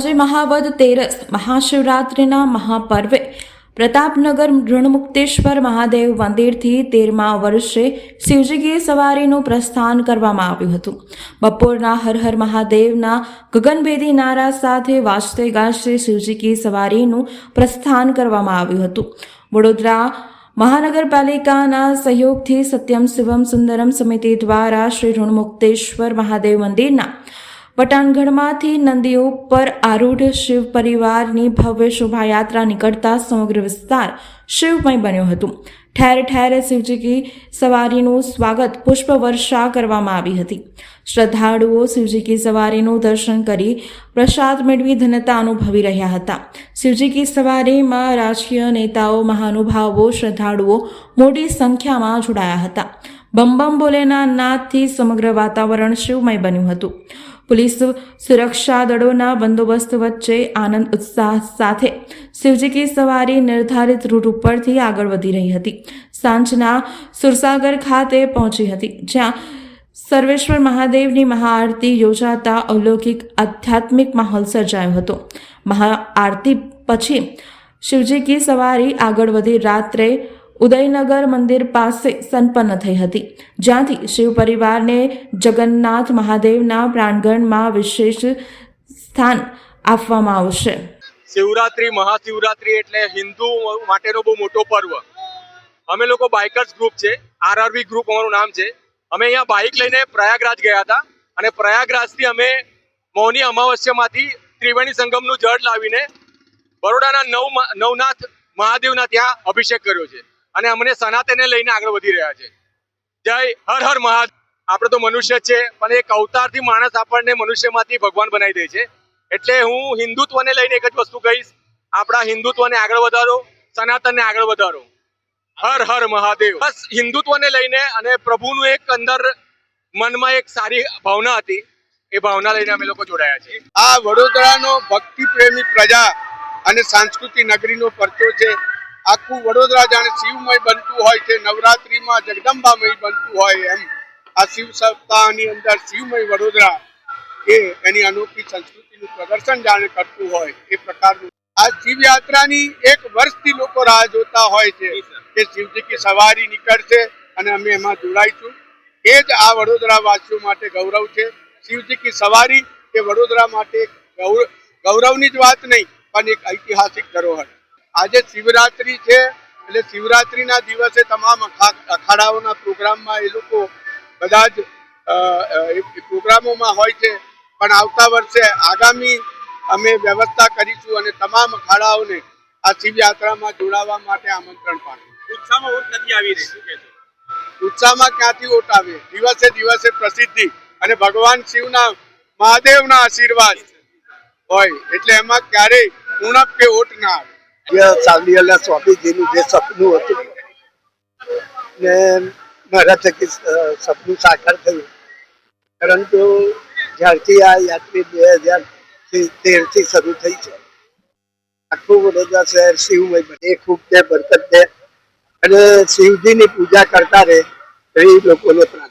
આજે મહાવદ તેરસ મહાશિવરાત્રિના મહાપર્વે. પ્રતાપનગર ઋણમુક્તેશ્વર મહાદેવ મંદિરથી તેરમા વર્ષે શિવજીકી સવારીનું પ્રસ્થાન કરવામાં આવ્યું હતું. બપોરના હર હર મહાદેવના ગગનભેદી નારા સાથે વાજતે ગાજતે શિવજીકી સવારીનું પ્રસ્થાન કરવામાં આવ્યું હતું. વડોદરા મહાનગરપાલિકાના સહયોગથી સત્યમ, શિવમ, સુંદરમ સમિતિ દ્વારા શ્રી ઋણમુક્તેશ્વર મહાદેવ મંદિરના પટાણગઢમાંથી નંદીઓ પર આરૂઢ શિવ પરિવારની ભવ્ય શોભાયાત્રા નીકળતા સમગ્ર વિસ્તાર શિવમય બન્યો હતો. ઠેર ઠેર શિવજીકી સવારીનું સ્વાગત પુષ્પવર્ષા કરવામાં આવી હતી. શ્રદ્ધાળુઓ શિવજીકી સવારીનું દર્શન કરી પ્રસાદ મેળવી ધન્યતા અનુભવી રહ્યા હતા. શિવજીકી સવારીમાં રાજકીય નેતાઓ, મહાનુભાવો, શ્રદ્ધાળુઓ મોટી સંખ્યામાં જોડાયા હતા. બમ ભોલેના નાદથી સમગ્ર વાતાવરણ શિવમય બન્યું હતું. પોલીસ સુરક્ષા દળોના બંદોબસ્ત વચ્ચે આનંદ ઉત્સાહ સાથે શિવજી કી સવારી નિર્ધારિત રૂટ ઉપરથી આગળ વધી રહી હતી. સાંજના સુરસાગર ખાતે પહોંચી હતી, જ્યાં સર્વેશ્વર મહાદેવની મહાઆરતી યોજાતા અલૌકિક આધ્યાત્મિક માહોલ સર્જાયો હતો. મહાઆરતી પછી શિવજી કી સવારી આગળ વધી રાત્રે ઉદયનગર મંદિર પાસે સંપન્ન થઈ હતી. જ્યાંથી શિવ પરિવારને જગન્નાથ મહાદેવના પ્રાંગણમાં વિશેષ સ્થાન આપવામાં આવશે. શિવરાત્રી, મહાશિવરાત્રી એટલે હિન્દુ માટેનો બહુ મોટો પર્વ. અમે લોકો બાઇકર્સ ગ્રુપ છે, આરઆરબી ગ્રુપ અમારું નામ છે. અમે અહીંયા બાઇક લઈને પ્રયાગરાજ ગયા હતા અને પ્રયાગરાજથી અમે મૌની અમાવસ્યામાંથી ત્રિવેણી સંગમનું જળ લાવીને બરોડાના નવ નવનાથ મહાદેવના ત્યાં અભિષેક કર્યો છે. અને અમને સનાતને લઈને આગળ વધી રહ્યા છે. જય હર હર મહાદેવ. આપણે તો મનુષ્ય છે, પણ એક અવતારથી માણસ આપણને મનુષ્યમાંથી ભગવાન બનાવી દે છે. એટલે હું હિન્દુત્વને લઈને એક જ વસ્તુ કહીશ. આપણા હિન્દુત્વને આગળ વધારો, સનાતનને આગળ વધારો. હર હર મહાદેવ. બસ હિન્દુત્વને લઈને અને પ્રભુનું એક અંદર મનમાં એક સારી ભાવના હતી. એ ભાવના લઈને અમે લોકો જોડાયા છે આ વડોદરાનો ભક્તિ પ્રેમી પ્રજા અને સાંસ્કૃતિક નગરીનો પરચો છે. આખું વડોદરા જાણે શિવમય બનતું હોય છે નવરાત્રિમાં જગદંબામય બનતું હોય એમ. આ શિવ સપ્તાહની અંદર શિવમય વડોદરા એ એની અનોખી સંસ્કૃતિનું પ્રદર્શન જાણે કરતું હોય એ પ્રકારનું. આ શિવયાત્રાની એક વર્ષથી લોકો રાહ જોતા હોય છે કે શિવજી કી સવારી નીકળશે અને અમે એમાં જોડાઈશું. એ જ આ વડોદરા વાસીઓ માટે ગૌરવ છે. શિવજી કી સવારી એ વડોદરા માટે ગૌરવની જ વાત નહીં પણ એક ઐતિહાસિક ધરોહર. આજે શિવરાત્રી છે એટલે શિવરાત્રિના દિવસે તમામ અખાડાઓના પ્રોગ્રામમાં એ લોકો બધા જ પ્રોગ્રામોમાં હોય છે. પણ આવતા વર્ષે આગામી અમે વ્યવસ્થા કરીશું અને તમામ અખાડાઓને આ શિવયાત્રામાં જોડાવા માટે આમંત્રણ પાઠવું. ઉત્સાહમાં ઓટ નથી આવી રહી શું કહેશો ઉત્સાહમાં ક્યાંથી ઓટ આવે? દિવસે દિવસે પ્રસિદ્ધિ અને ભગવાન શિવના મહાદેવના આશીર્વાદ હોય. એટલે એમાં ક્યારેય ઉણપ કે ઓટ ના આવે. જે ચાંદીવાલા સ્વામીજીનું જે સપનું હતું ને મારા થકી સપનું સાકાર થયું. પરંતુ જ્યારથી આ યાત્રી બે હજાર તેરથી શરૂ થઈ છે. આખું વડોદરા શહેર શિવમય બને ખૂબ તે બરકત છે. અને શિવજીની પૂજા કરતા રહે એ લોકોને પ્રાર્થના